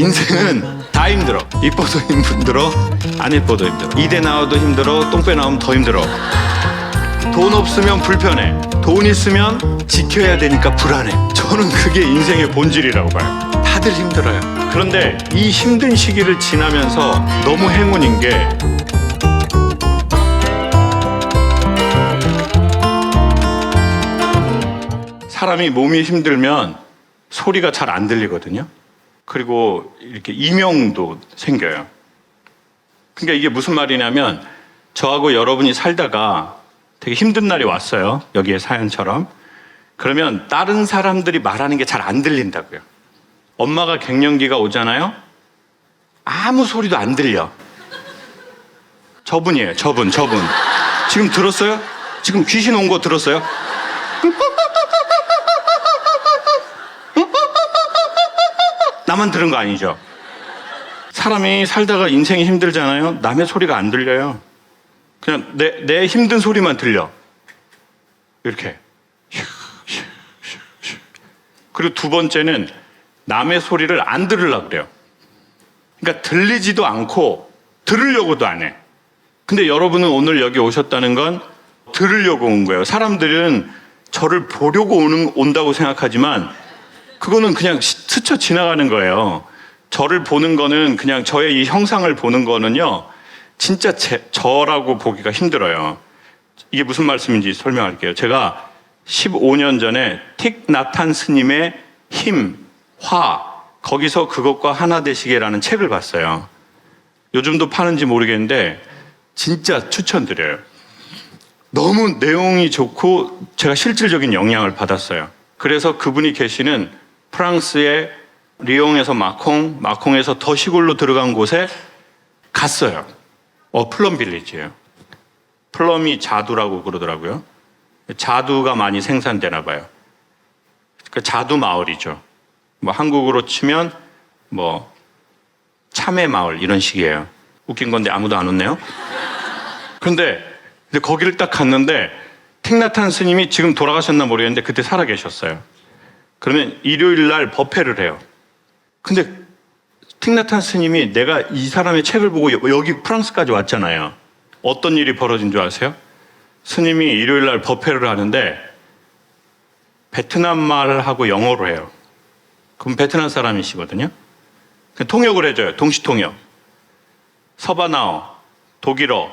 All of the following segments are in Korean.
인생은 다 힘들어. 이뻐도 힘들어, 안 이뻐도 힘들어. 이대 나와도 힘들어, 똥배 나오면 더 힘들어. 돈 없으면 불편해. 돈 있으면 지켜야 되니까 불안해. 저는 그게 인생의 본질이라고 봐요. 다들 힘들어요. 그런데 이 힘든 시기를 지나면서 너무 행운인 게 사람이 몸이 힘들면 소리가 잘 안 들리거든요. 그리고 이렇게 이명도 생겨요. 그러니까 이게 무슨 말이냐면 저하고 여러분이 살다가 되게 힘든 날이 왔어요. 여기에 사연처럼. 그러면 다른 사람들이 말하는 게 잘 안 들린다고요. 엄마가 갱년기가 오잖아요. 아무 소리도 안 들려. 저분이에요. 저분, 저분. 지금 들었어요? 지금 귀신 온 거 들었어요? 나만 들은 거 아니죠? 사람이 살다가 인생이 힘들잖아요. 남의 소리가 안 들려요. 그냥 내, 내 힘든 소리만 들려. 이렇게. 그리고 두 번째는 남의 소리를 안 들으려고 그래요. 그러니까 들리지도 않고 들으려고도 안 해. 근데 여러분은 오늘 여기 오셨다는 건 들으려고 온 거예요. 사람들은 저를 보려고 오는, 온다고 생각하지만 그거는 그냥 시- 스쳐 지나가는 거예요. 저를 보는 거는 그냥 저의 이 형상을 보는 거는요, 진짜 제, 저라고 보기가 힘들어요. 이게 무슨 말씀인지 설명할게요. 제가 15년 전에 틱 나탄 스님의 힘, 화, 거기서 그것과 하나 되시게라는 책을 봤어요. 요즘도 파는지 모르겠는데, 진짜 추천드려요. 너무 내용이 좋고 제가 실질적인 영향을 받았어요. 그래서 그분이 계시는 프랑스의 리옹에서 마콩, 마콩에서 더 시골로 들어간 곳에 갔어요. 어, 플럼 빌리지예요. 플럼이 자두라고 그러더라고요. 자두가 많이 생산되나 봐요. 그 자두 마을이죠. 뭐 한국으로 치면 뭐 참외 마을 이런 식이에요. 웃긴 건데 아무도 안 웃네요. 근데 거기를 딱 갔는데 틱나탄 스님이 지금 돌아가셨나 모르겠는데 그때 살아 계셨어요. 그러면 일요일 날 법회를 해요. 근데 틱나탄 스님이 내가 이 사람의 책을 보고 여- 여기 프랑스까지 왔잖아요. 어떤 일이 벌어진 줄 아세요? 스님이 일요일 날 법회를 하는데 베트남 말하고 영어로 해요. 그럼 베트남 사람이시거든요. 그 통역을 해줘요. 동시통역. 서바나어, 독일어,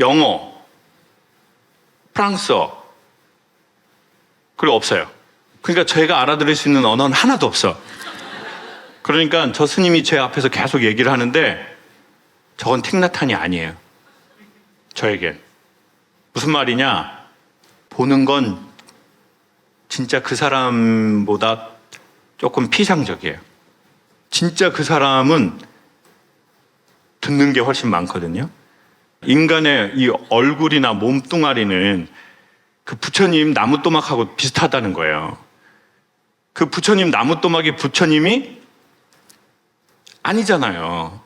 영어, 프랑스어, 그리고 없어요. 그러니까 저희가 알아들을 수 있는 언어는 하나도 없어. 그러니까 저 스님이 제 앞에서 계속 얘기를 하는데 저건 틱나탄이 아니에요. 저에겐. 무슨 말이냐? 보는 건 진짜 그 사람보다 조금 피상적이에요. 진짜 그 사람은 듣는 게 훨씬 많거든요. 인간의 이 얼굴이나 몸뚱아리는 그 부처님 나무또막하고 비슷하다는 거예요. 그 부처님 나무또막이 부처님이 아니잖아요.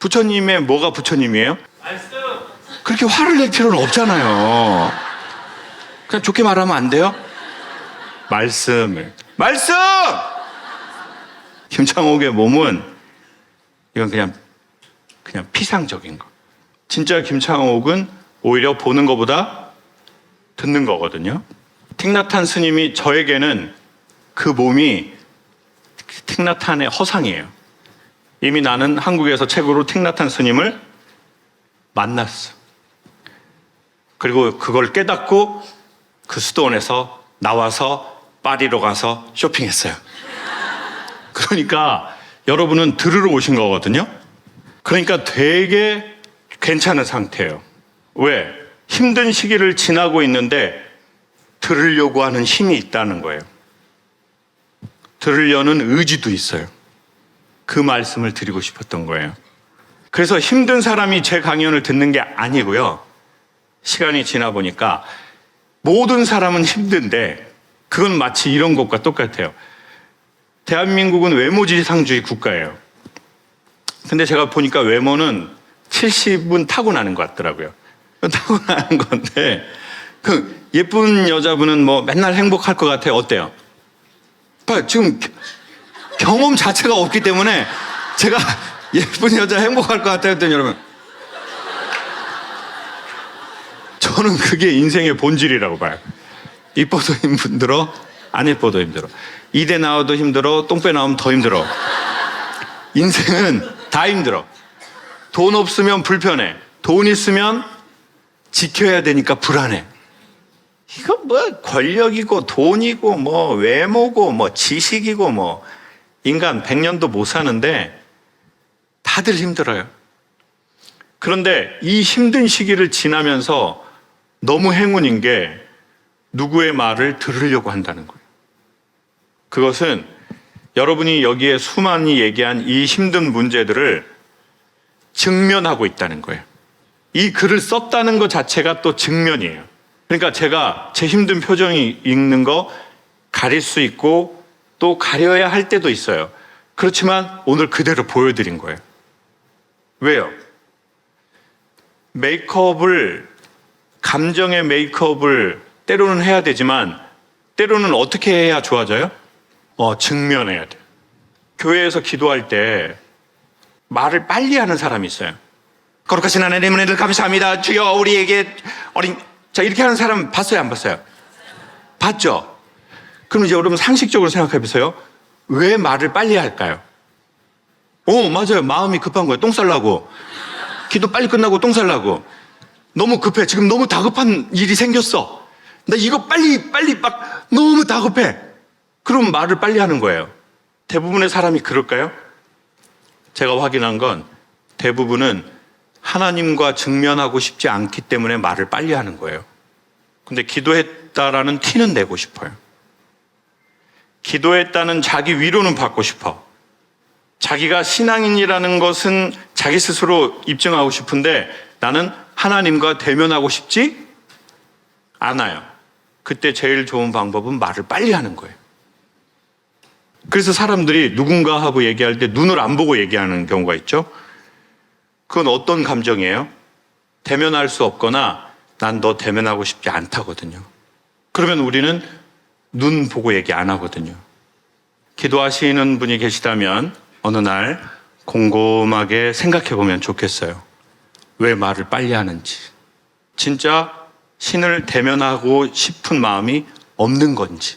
부처님의 뭐가 부처님이에요? 그렇게 화를 낼 필요는 없잖아요. 그냥 좋게 말하면 안 돼요? 말씀을. 말씀! 김창옥의 몸은 이건 그냥 그냥 피상적인 거. 진짜 김창옥은 오히려 보는 것보다 듣는 거거든요. 틱나탄 스님이 저에게는 그 몸이 틱나탄의 허상이에요. 이미 나는 한국에서 책으로 틱나탄 스님을 만났어. 그리고 그걸 깨닫고 그 수도원에서 나와서 파리로 가서 쇼핑했어요. 그러니까 여러분은 들으러 오신 거거든요. 그러니까 되게 괜찮은 상태예요. 왜? 힘든 시기를 지나고 있는데 들으려고 하는 힘이 있다는 거예요. 들으려는 의지도 있어요. 그 말씀을 드리고 싶었던 거예요. 그래서 힘든 사람이 제 강연을 듣는 게 아니고요. 시간이 지나 보니까 모든 사람은 힘든데 그건 마치 이런 것과 똑같아요. 대한민국은 외모지상주의 국가예요. 근데 제가 보니까 외모는 70은 타고나는 것 같더라고요. 타고나는 건데, 그 예쁜 여자분은 뭐 맨날 행복할 것 같아요. 어때요? 지금 겨- 경험 자체가 없기 때문에 제가 예쁜 여자 행복할 것 같아요 여러분 저는 그게 인생의 본질이라고 봐요. 이뻐도 힘들어, 안 이뻐도 힘들어. 이대 나와도 힘들어, 똥배 나오면 더 힘들어. 인생은 다 힘들어. 돈 없으면 불편해. 돈 있으면 지켜야 되니까 불안해. 이거 뭐 권력이고 돈이고 뭐 외모고 뭐 지식이고 뭐 인간 100년도 못 사는데 다들 힘들어요. 그런데 이 힘든 시기를 지나면서 너무 행운인 게 누구의 말을 들으려고 한다는 거예요. 그것은 여러분이 여기에 수많이 얘기한 이 힘든 문제들을 직면하고 있다는 거예요. 이 글을 썼다는 것 자체가 또 직면이에요. 그러니까 제가 제 힘든 표정이 읽는 거 가릴 수 있고 또 가려야 할 때도 있어요. 그렇지만 오늘 그대로 보여드린 거예요. 왜요? 메이크업을 감정의 메이크업을 때로는 해야 되지만 때로는 어떻게 해야 좋아져요? 어, 직면해야 돼. 교회에서 기도할 때 말을 빨리 하는 사람이 있어요. 거룩하신 하나님 은혜를 감사합니다. 주여 우리에게 어린 자 이렇게 하는 사람 봤어요, 안 봤어요? 봤죠? 그럼 이제 여러분 상식적으로 생각해 보세요. 왜 말을 빨리 할까요? 오, 맞아요. 마음이 급한 거예요. 똥 살라고. 기도 빨리 끝나고 똥 살라고. 너무 급해. 지금 너무 다급한 일이 생겼어. 나 이거 빨리, 빨리 막 너무 다급해. 그럼 말을 빨리 하는 거예요. 대부분의 사람이 그럴까요? 제가 확인한 건 대부분은 하나님과 직면하고 싶지 않기 때문에 말을 빨리 하는 거예요. 근데 기도했다라는 티는 내고 싶어요. 기도했다는 자기 위로는 받고 싶어. 자기가 신앙인이라는 것은 자기 스스로 입증하고 싶은데 나는 하나님과 대면하고 싶지 않아요. 그때 제일 좋은 방법은 말을 빨리 하는 거예요. 그래서 사람들이 누군가 하고 얘기할 때 눈을 안 보고 얘기하는 경우가 있죠. 그건 어떤 감정이에요? 대면할 수 없거나 난 너 대면하고 싶지 않다거든요. 그러면 우리는 눈 보고 얘기 안 하거든요. 기도하시는 분이 계시다면 어느 날 곰곰하게 생각해 보면 좋겠어요. 왜 말을 빨리 하는지. 진짜 신을 대면하고 싶은 마음이 없는 건지.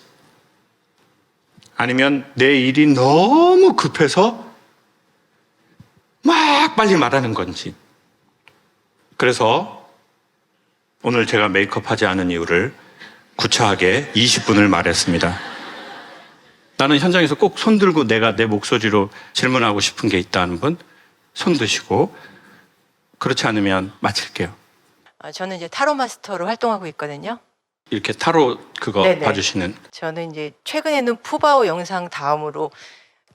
아니면 내 일이 너무 급해서 막 빨리 말하는 건지. 그래서 오늘 제가 메이크업 하지 않은 이유를 구차하게 20분을 말했습니다. 나는 현장에서 꼭 손 들고 내가 내 목소리로 질문하고 싶은 게 있다는 분 손 드시고 그렇지 않으면 마칠게요. 아, 저는 이제 타로 마스터로 활동하고 있거든요. 이렇게 타로 그거 네네. 봐주시는 저는 이제 최근에는 푸바오 영상 다음으로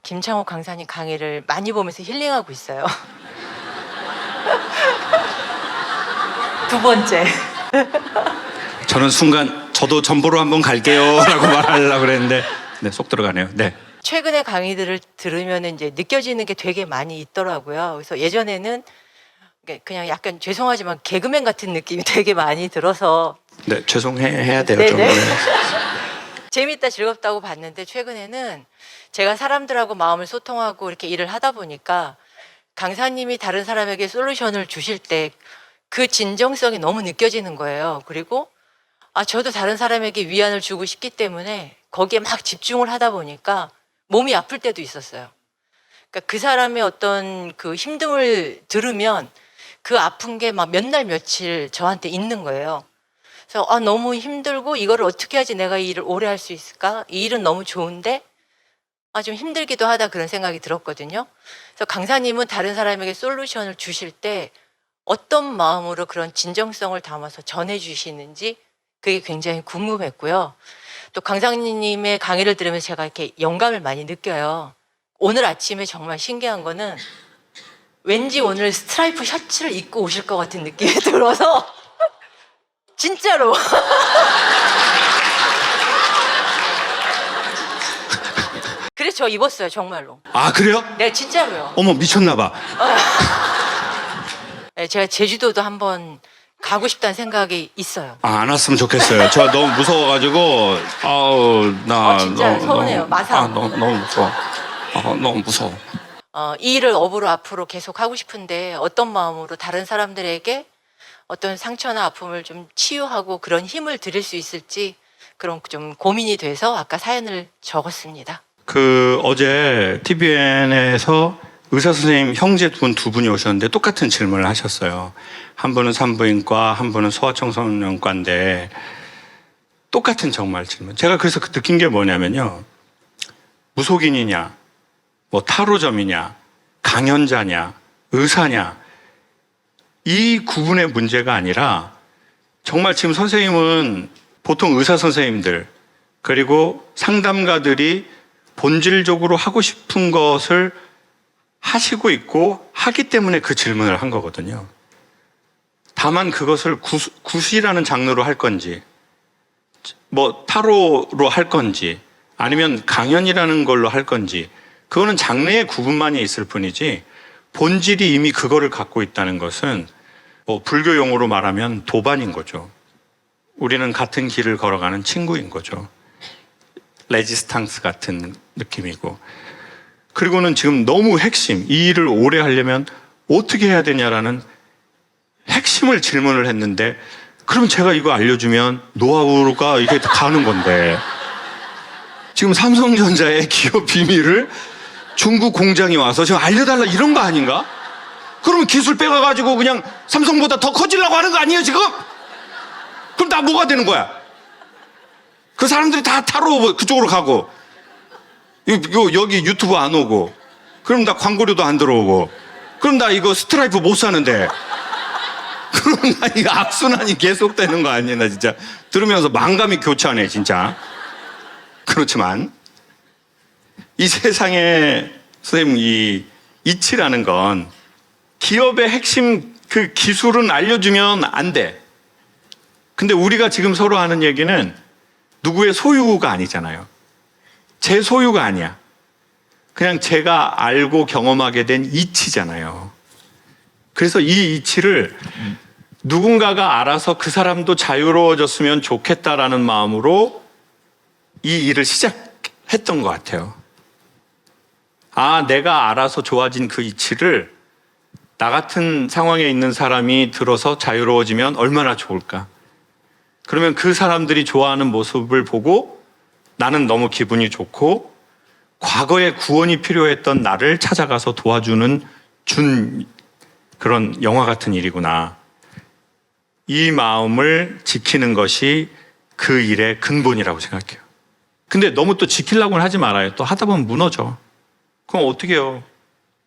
김창호 강사님 강의를 많이 보면서 힐링하고 있어요. 두 번째. 저는 순간 저도 전보로 한번 갈게요라고 말하려고 그랬는데 네, 속 들어가네요. 네. 최근에 강의들을 들으면 이제 느껴지는 게 되게 많이 있더라고요. 그래서 예전에는 그냥 약간 죄송하지만 개그맨 같은 느낌이 되게 많이 들어서 네, 죄송해 해야 돼요. 네네. 좀. 네. 재밌다 즐겁다고 봤는데 최근에는 제가 사람들하고 마음을 소통하고 이렇게 일을 하다 보니까 강사님이 다른 사람에게 솔루션을 주실 때 그 진정성이 너무 느껴지는 거예요. 그리고 아 저도 다른 사람에게 위안을 주고 싶기 때문에 거기에 막 집중을 하다 보니까 몸이 아플 때도 있었어요. 그러니까 그 사람의 어떤 그 힘듦을 들으면 그 아픈 게 막 몇 날 며칠 저한테 있는 거예요. 그래서 아 너무 힘들고 이거를 어떻게 하지 내가 이 일을 오래 할 수 있을까? 이 일은 너무 좋은데 아 좀 힘들기도 하다 그런 생각이 들었거든요. 그래서 강사님은 다른 사람에게 솔루션을 주실 때 어떤 마음으로 그런 진정성을 담아서 전해 주시는지 그게 굉장히 궁금했고요. 또 강사님의 강의를 들으면서 제가 이렇게 영감을 많이 느껴요. 오늘 아침에 정말 신기한 거는 왠지 오늘 스트라이프 셔츠를 입고 오실 것 같은 느낌이 들어서 진짜로 그래서 저 입었어요 정말로 아 그래요? 네 진짜로요 어머 미쳤나 봐. 네, 제가 제주도도 한번 가고 싶다는 생각이 있어요 아, 안 왔으면 좋겠어요. 저 너무 무서워가지고 아우 나 아, 진짜 서운해요. 마상. 아, 너무, 너무 무서워. 아, 너무 무서워. 어, 이 일을 업으로 앞으로 계속 하고 싶은데 어떤 마음으로 다른 사람들에게 어떤 상처나 아픔을 좀 치유하고 그런 힘을 드릴 수 있을지 그런 좀 고민이 돼서 아까 사연을 적었습니다. 그 어제 TVN에서 의사 선생님 형제 분 두 분이 오셨는데 똑같은 질문을 하셨어요. 한 분은 산부인과, 한 분은 소아청소년과인데 똑같은 정말 질문. 제가 그래서 그 느낀 게 뭐냐면요. 무속인이냐, 뭐 타로점이냐, 강연자냐, 의사냐 이 구분의 문제가 아니라 정말 지금 선생님은 보통 의사 선생님들 그리고 상담가들이 본질적으로 하고 싶은 것을 하시고 있고 하기 때문에 그 질문을 한 거거든요. 다만 그것을 구수, 구시라는 장르로 할 건지, 뭐 타로로 할 건지, 아니면 강연이라는 걸로 할 건지, 그거는 장르의 구분만이 있을 뿐이지 본질이 이미 그거를 갖고 있다는 것은 뭐 불교 용어로 말하면 도반인 거죠. 우리는 같은 길을 걸어가는 친구인 거죠. 레지스탕스 같은 느낌이고. 그리고는 지금 너무 핵심, 이 일을 오래 하려면 어떻게 해야 되냐라는 핵심을 질문을 했는데, 그럼 제가 이거 알려주면 노하우가 이게 가는 건데. 지금 삼성전자의 기업 비밀을 중국 공장이 와서 지금 알려달라 이런 거 아닌가? 그러면 기술 빼가가지고 그냥 삼성보다 더 커지려고 하는 거 아니에요, 지금? 그럼 나 뭐가 되는 거야? 그 사람들이 다 타로 그쪽으로 가고, 이거 여기 유튜브 안 오고, 그럼 나 광고료도 안 들어오고, 그럼 나 이거 스트라이프 못 사는데, 그럼 나 이거 악순환이 계속되는 거 아니야, 나 진짜. 들으면서 망감이 교차하네, 진짜. 그렇지만, 이 세상에, 선생님, 이 이치라는 건 기업의 핵심 그 기술은 알려주면 안 돼. 근데 우리가 지금 서로 하는 얘기는 누구의 소유가 아니잖아요. 제 소유가 아니야. 그냥 제가 알고 경험하게 된 이치잖아요. 그래서 이 이치를 누군가가 알아서 그 사람도 자유로워졌으면 좋겠다라는 마음으로 이 일을 시작했던 것 같아요. 아, 내가 알아서 좋아진 그 이치를 나 같은 상황에 있는 사람이 들어서 자유로워지면 얼마나 좋을까. 그러면 그 사람들이 좋아하는 모습을 보고 나는 너무 기분이 좋고 과거에 구원이 필요했던 나를 찾아가서 도와주는 준 그런 영화 같은 일이구나. 이 마음을 지키는 것이 그 일의 근본이라고 생각해요. 근데 너무 또 지키려고는 하지 말아요. 또 하다 보면 무너져. 그럼 어떻게 해요?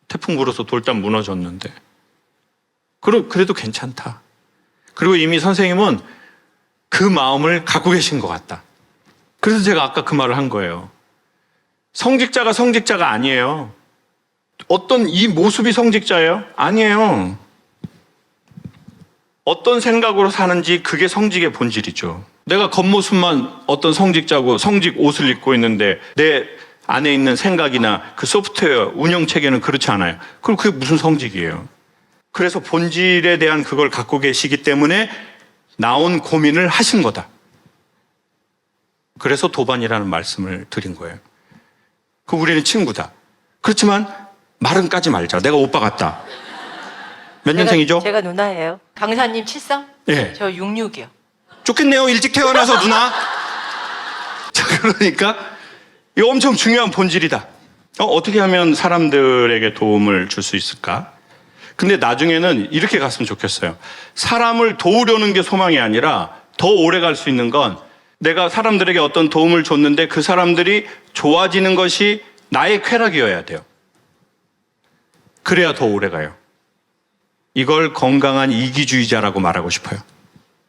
태풍 불어서 돌담 무너졌는데. 그래- 그래도 괜찮다. 그리고 이미 선생님은 그 마음을 갖고 계신 것 같다. 그래서 제가 아까 그 말을 한 거예요. 성직자가 성직자가 아니에요. 어떤 이 모습이 성직자예요? 아니에요. 어떤 생각으로 사는지 그게 성직의 본질이죠. 내가 겉모습만 어떤 성직자고 성직 옷을 입고 있는데 내 안에 있는 생각이나 그 소프트웨어 운영 체계는 그렇지 않아요. 그럼 그게 무슨 성직이에요? 그래서 본질에 대한 그걸 갖고 계시기 때문에 나온 고민을 하신 거다. 그래서 도반이라는 말씀을 드린 거예요. 그 우리는 친구다. 그렇지만 말은 까지 말자. 내가 오빠 같다. 몇 년생이죠? 제가, 누나예요. 강사님 73? 예. 저 66이요. 좋겠네요. 일찍 태어나서 누나. 자, 그러니까 이거 엄청 중요한 본질이다. 어, 어떻게 하면 사람들에게 도움을 줄 수 있을까? 근데 나중에는 이렇게 갔으면 좋겠어요. 사람을 도우려는 게 소망이 아니라 더 오래 갈 수 있는 건 내가 사람들에게 어떤 도움을 줬는데 그 사람들이 좋아지는 것이 나의 쾌락이어야 돼요. 그래야 더 오래 가요. 이걸 건강한 이기주의자라고 말하고 싶어요.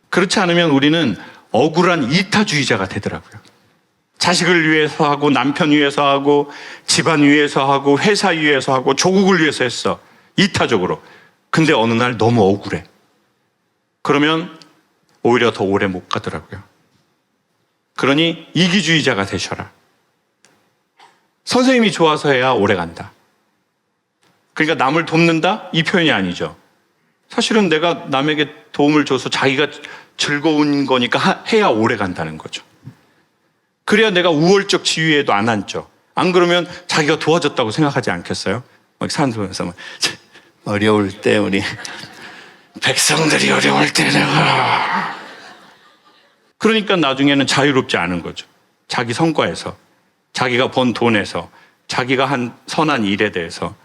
그렇지 않으면 우리는 억울한 이타주의자가 되더라고요. 자식을 위해서 하고 남편 위해서 하고 집안 위해서 하고 회사 위해서 하고 조국을 위해서 했어. 이타적으로. 근데 어느 날 너무 억울해. 그러면 오히려 더 오래 못 가더라고요. 그러니 이기주의자가 되셔라. 선생님이 좋아서 해야 오래 간다. 그러니까 남을 돕는다? 이 표현이 아니죠. 사실은 내가 남에게 도움을 줘서 자기가 즐거운 거니까 하- 해야 오래 간다는 거죠. 그래야 내가 우월적 지위에도 안 앉죠. 안 그러면 자기가 도와줬다고 생각하지 않겠어요? 막 사람들 보면서 막 어려울 때 우리 백성들이 어려울 때 내가 그러니까 나중에는 자유롭지 않은 거죠. 자기 성과에서 자기가 번 돈에서 자기가 한 선한 일에 대해서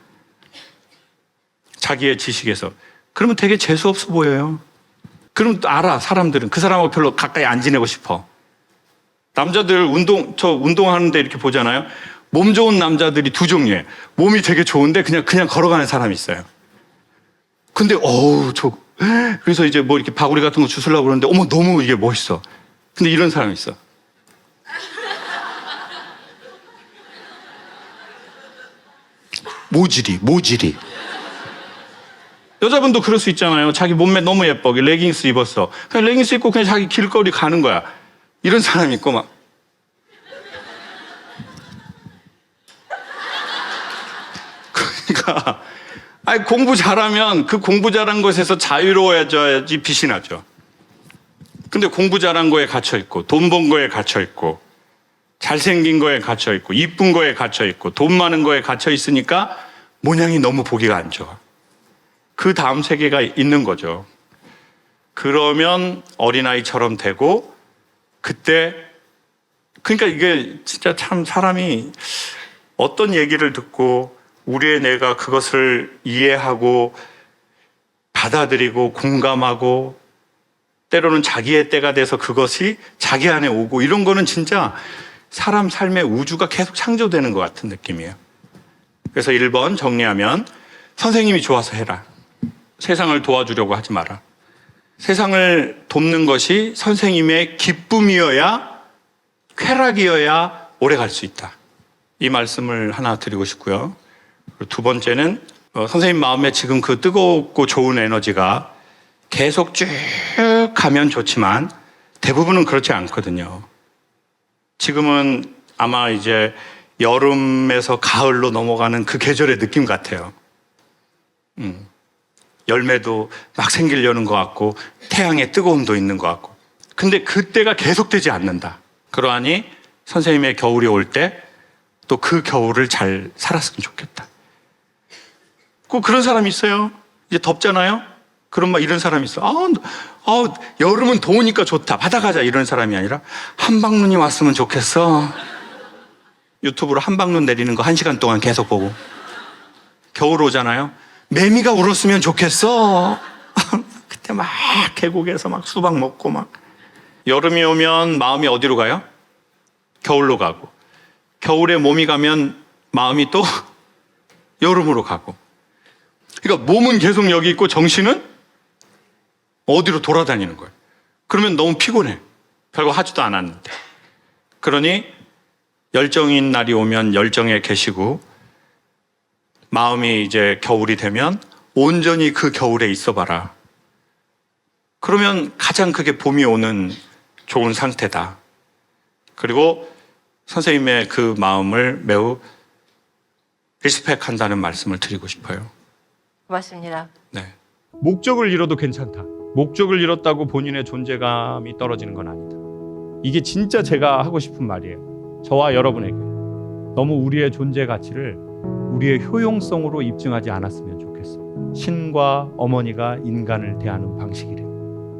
자기의 지식에서 그러면 되게 재수 없어 보여요. 그럼 또 알아 사람들은 그 사람하고 별로 가까이 안 지내고 싶어. 남자들 운동 저 운동하는데 이렇게 보잖아요. 몸 좋은 남자들이 두 종류예요. 몸이 되게 좋은데 그냥 그냥 걸어가는 사람이 있어요. 근데 어우 저 그래서 이제 뭐 이렇게 바구니 같은 거 주술라고 그러는데 어머 너무 이게 멋있어. 근데 이런 사람이 있어. 모질이 모질이. 여자분도 그럴 수 있잖아요. 자기 몸매 너무 예뻐. 레깅스 입었어. 그냥 레깅스 입고 그냥 자기 길거리 가는 거야. 이런 사람이 있고 막. 그러니까 아니 공부 잘하면 그 공부 잘한 것에서 자유로워져야지 빛이 나죠. 근데 공부 잘한 거에 갇혀 있고 돈 번 거에 갇혀 있고 잘생긴 거에 갇혀 있고 이쁜 거에 갇혀 있고 돈 많은 거에 갇혀 있으니까 모양이 너무 보기가 안 좋아. 그 다음 세계가 있는 거죠. 그러면 어린아이처럼 되고 그때 그러니까 이게 진짜 참 사람이 어떤 얘기를 듣고 우리의 뇌가 그것을 이해하고 받아들이고 공감하고 때로는 자기의 때가 돼서 그것이 자기 안에 오고 이런 거는 진짜 사람 삶의 우주가 계속 창조되는 것 같은 느낌이에요. 그래서 1번 정리하면 선생님이 좋아서 해라. 세상을 도와주려고 하지 마라. 세상을 돕는 것이 선생님의 기쁨이어야 쾌락이어야 오래 갈 수 있다. 이 말씀을 하나 드리고 싶고요. 두 번째는 어, 선생님 마음에 지금 그 뜨겁고 좋은 에너지가 계속 쭉 가면 좋지만 대부분은 그렇지 않거든요. 지금은 아마 이제 여름에서 가을로 넘어가는 그 계절의 느낌 같아요. 음. 열매도 막 생기려는 것 같고 태양의 뜨거움도 있는 것 같고. 근데 그때가 계속되지 않는다. 그러하니 선생님의 겨울이 올 때 또 그 겨울을 잘 살았으면 좋겠다. 꼭 그런 사람이 있어요. 이제 덥잖아요. 그럼 막 이런 사람이 있어. 아, 아, 여름은 더우니까 좋다. 바다 가자. 이런 사람이 아니라 한방눈이 왔으면 좋겠어. 유튜브로 한방눈 내리는 거 한 시간 동안 계속 보고. 겨울 오잖아요. 매미가 울었으면 좋겠어. 그때 막 계곡에서 막 수박 먹고 막. 여름이 오면 마음이 어디로 가요? 겨울로 가고. 겨울에 몸이 가면 마음이 또 여름으로 가고. 그러니까 몸은 계속 여기 있고 정신은 어디로 돌아다니는 거예요. 그러면 너무 피곤해. 별거 하지도 않았는데. 그러니 열정인 날이 오면 열정에 계시고 마음이 이제 겨울이 되면 온전히 그 겨울에 있어 봐라. 그러면 가장 크게 봄이 오는 좋은 상태다. 그리고 선생님의 그 마음을 매우 리스펙 한다는 말씀을 드리고 싶어요. 고맙습니다. 네. 목적을 잃어도 괜찮다. 목적을 잃었다고 본인의 존재감이 떨어지는 건 아니다. 이게 진짜 제가 하고 싶은 말이에요. 저와 여러분에게 너무 우리의 존재 가치를 우리의 효용성으로 입증하지 않았으면 좋겠어. 신과 어머니가 인간을 대하는 방식이래.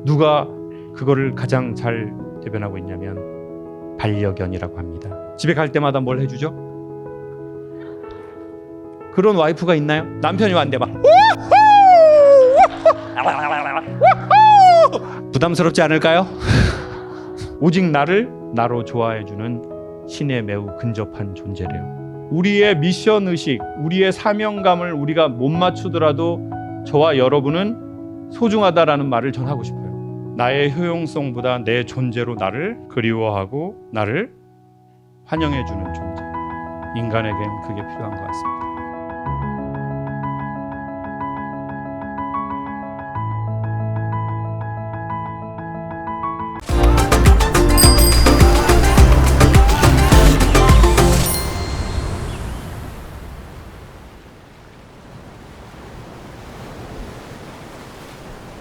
누가 그거를 가장 잘 대변하고 있냐면 반려견이라고 합니다. 집에 갈 때마다 뭘 해주죠? 그런 와이프가 있나요? 남편이 왔는데 막 부담스럽지 않을까요? 오직 나를 나로 좋아해 주는 신의 매우 근접한 존재래요. 우리의 미션 의식, 우리의 사명감을 우리가 못 맞추더라도 저와 여러분은 소중하다라는 말을 전하고 싶어요. 나의 효용성보다 내 존재로 나를 그리워하고 나를 환영해 주는 존재. 인간에겐 그게 필요한 것 같습니다.